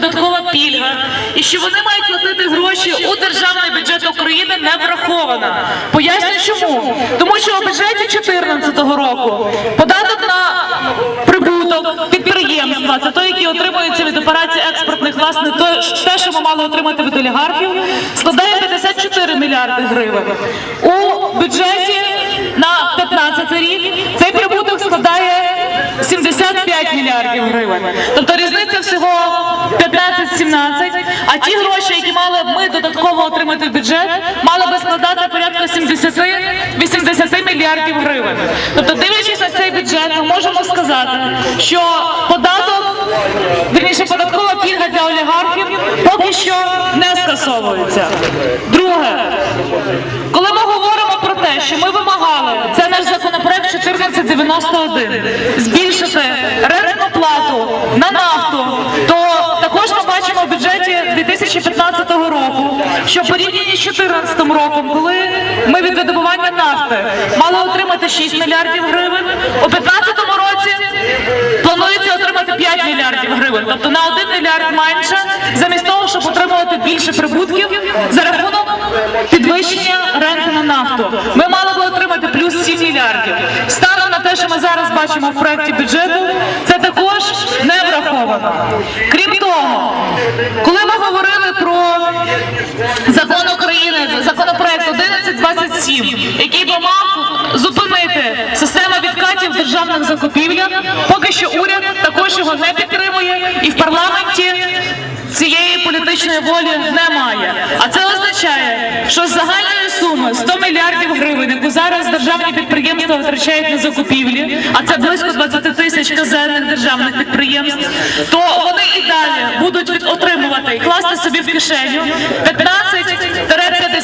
податкова пільга, і що вони мають платити гроші у державний бюджет України не врахована. Поясню чому. Тому що у бюджеті 2014 року податок на прибуток підприємства, це той, який отримується від операцій експортних, власне, то, те, що ми мали отримати від олігархів, складає 54 мільярди гривень. У бюджеті на 15 мільярдів гривень. Тобто різниця всього 15-17, а ті гроші, які мали б ми додатково отримати в бюджет, мали би складати порядка 70-80 мільярдів гривень. Тобто, дивлячись на цей бюджет, ми можемо сказати, що податок, вірніше, податкова пільга для олігархів поки що не скасовується. Друге, коли ми говоримо про те, що ми вимагали, 1491, збільшити рентну плату на нафту, то також ми бачимо в бюджеті 2015 року, що порівняно з 2014 роком, коли ми від видобування нафти мали отримати 6 мільярдів гривень, у 2015 році планується отримати 5 мільярдів гривень, тобто на 1 мільярд менше, замість того, щоб отримувати більше прибутків за рахунок підвищення ренти на нафту. Ми мали би отримати плюс 7 мільярдів. Що ми зараз бачимо в проєкті бюджету, це також не враховано. Крім того, коли ми говорили про закон України, законопроект 1127, який би мав зупинити систему відкатів державних закупівлях, поки що уряд також його не підтримує і в парламенті політичної волі немає. А це означає, що з загальної суми 100 мільярдів гривень, яку зараз державні підприємства витрачають на закупівлі, а це близько 20 тисяч казенних державних підприємств, то вони і далі будуть отримувати і класти собі в кишеню 15